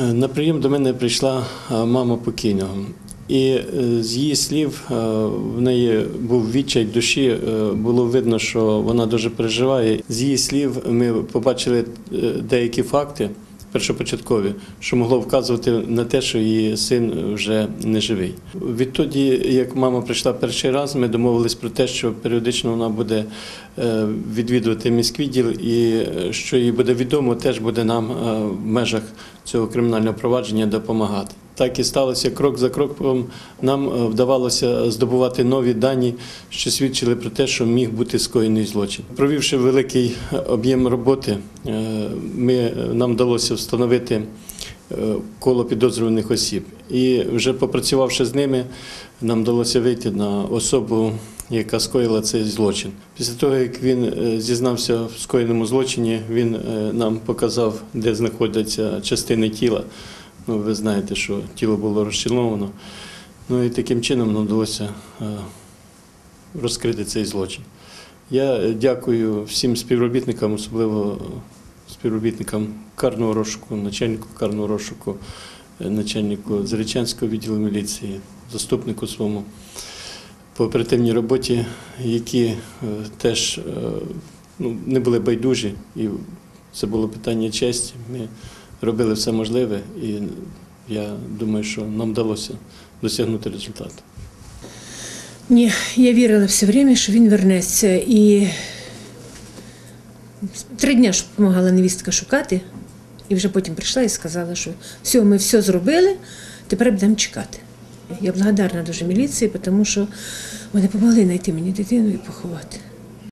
Е, На прийом до мене прийшла е, мама покійного. І е, з її слів в неї був відчай душі, було видно, що вона дуже переживає. З її слів ми побачили деякі факти першопочаткові, що могло вказувати на те, що її син вже не живий. Відтоді, як мама прийшла перший раз, ми домовились про те, що періодично вона буде е, відвідувати міськвідділ, і е, що їй буде відомо, теж буде нам е, в межах цього кримінального провадження допомагати. Так і сталося крок за кроком. Нам е, вдавалося здобувати нові дані, що свідчили про те, що міг бути скоєний злочин. Провівши великий е, об'єм роботи, е, ми, нам вдалося встановити коло підозрюваних осіб. І вже попрацювавши з ними, нам вдалося вийти на особу, яка скоїла цей злочин. Після того, як він зізнався в скоєному злочині, він нам показав, де знаходяться частини тіла. Ну, ви знаєте, що тіло було розчленовано. Ну і таким чином нам вдалося е, розкрити цей злочин. Я е, дякую всім співробітникам, особливо співробітникам карного розшуку, начальнику карного розшуку, е, начальнику Заречанського відділу міліції, заступнику своєму по оперативній роботі, які теж ну, не були байдужі, і це було питання честі. Ми робили все можливе, і я думаю, що нам вдалося досягнути результату. Ні, я вірила все время, що він вернеться. І три дні ж допомагала невістка шукати, і вже потім прийшла і сказала, що все, ми все зробили, тепер будемо чекати. Я благодарна дуже міліції, тому що вони допомогли знайти мені дитину і поховати.